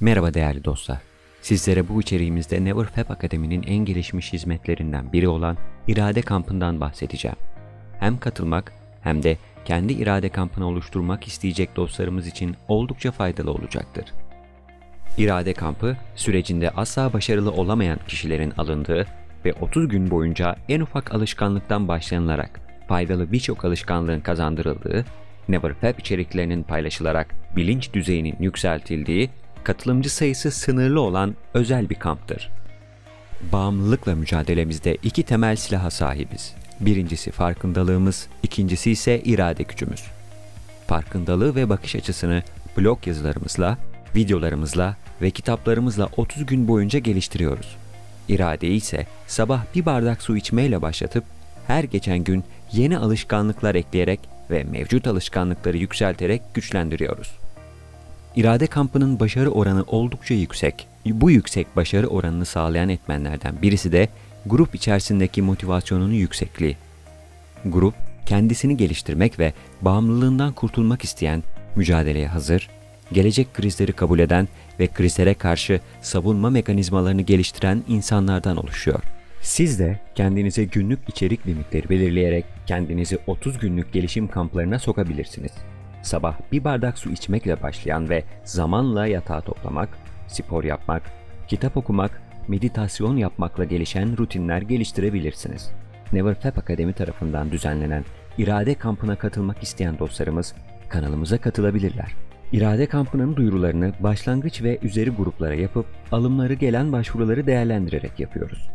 Merhaba değerli dostlar. Sizlere bu içeriğimizde Never Fab Akademi'nin en gelişmiş hizmetlerinden biri olan irade kampından bahsedeceğim. Hem katılmak hem de kendi irade kampını oluşturmak isteyecek dostlarımız için oldukça faydalı olacaktır. İrade kampı sürecinde asla başarılı olamayan kişilerin alındığı ve 30 gün boyunca en ufak alışkanlıktan başlanılarak faydalı birçok alışkanlığın kazandırıldığı, Never Fab içeriklerinin paylaşılarak bilinç düzeyinin yükseltildiği, katılımcı sayısı sınırlı olan özel bir kamptır. Bağımlılıkla mücadelemizde iki temel silaha sahibiz. Birincisi farkındalığımız, ikincisi ise irade gücümüz. Farkındalığı ve bakış açısını blog yazılarımızla, videolarımızla ve kitaplarımızla 30 gün boyunca geliştiriyoruz. İradeyi ise sabah bir bardak su içmeyle başlatıp her geçen gün yeni alışkanlıklar ekleyerek ve mevcut alışkanlıkları yükselterek güçlendiriyoruz. İrade kampının başarı oranı oldukça yüksek. Bu yüksek başarı oranını sağlayan etmenlerden birisi de grup içerisindeki motivasyonunun yüksekliği. Grup, kendisini geliştirmek ve bağımlılığından kurtulmak isteyen, mücadeleye hazır, gelecek krizleri kabul eden ve krizlere karşı savunma mekanizmalarını geliştiren insanlardan oluşuyor. Siz de kendinize günlük içerik limitleri belirleyerek kendinizi 30 günlük gelişim kamplarına sokabilirsiniz. Sabah bir bardak su içmekle başlayan ve zamanla yatağı toplamak, spor yapmak, kitap okumak, meditasyon yapmakla gelişen rutinler geliştirebilirsiniz. Never Fab Akademi tarafından düzenlenen irade kampına katılmak isteyen dostlarımız kanalımıza katılabilirler. İrade kampının duyurularını başlangıç ve üzeri gruplara yapıp alımları gelen başvuruları değerlendirerek yapıyoruz.